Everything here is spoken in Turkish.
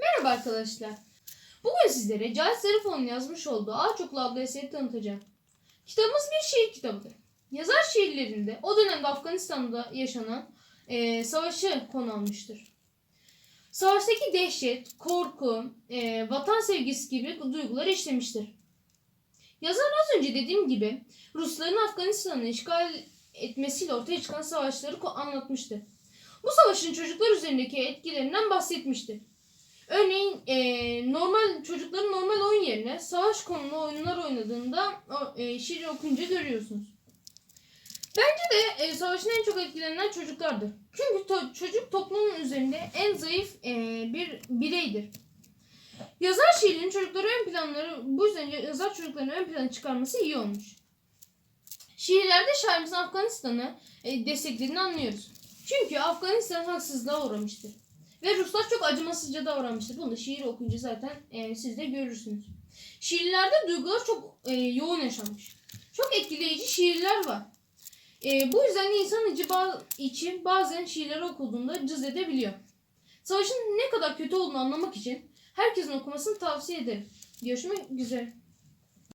Merhaba arkadaşlar. Bugün sizlere Cahit Zarifoğlu'nun yazmış olduğu Ağaç Okulu adlı eseri tanıtacağım. Kitabımız bir şiir kitabıdır. Yazar şiirlerinde o dönemde Afganistan'da yaşanan eee, savaşı konu almıştır. Savaştaki dehşet, korku, eee, vatan sevgisi gibi duygular işlemiştir. Yazar az önce dediğim gibi Rusların Afganistan'ı işgal etmesiyle ortaya çıkan savaşları anlatmıştır. Bu savaşın çocuklar üzerindeki etkilerinden bahsetmiştir. Örneğin eee, normal çocukların normal oyun yerine savaş konulu oyunlar oynadığında eee, şiir okuyunca görüyorsunuz. Bence de eee, savaşın en çok etkilenen çocuklardır. Çünkü to- çocuk toplumun üzerinde en zayıf eee, bir bireydir. Yazar şiirinin çocukları ön planları bu yüzden yazar çocuklarını ön plana çıkarması iyi olmuş. Şiirlerde şairimizin Afganistan'ı e, desteklediğini anlıyoruz. Çünkü Afganistan haksızlığa uğramıştır. Ve Ruslar çok acımasızca davranmıştır. Bunu da şiir okuyunca zaten e, siz de görürsünüz. Şiirlerde duygular çok e, yoğun yaşanmış. Çok etkileyici şiirler var. E, bu yüzden insan içi, ba- bazen şiirleri okuduğunda cız edebiliyor. Savaşın ne kadar kötü olduğunu anlamak için herkesin okumasını tavsiye ederim. Görüşmek üzere.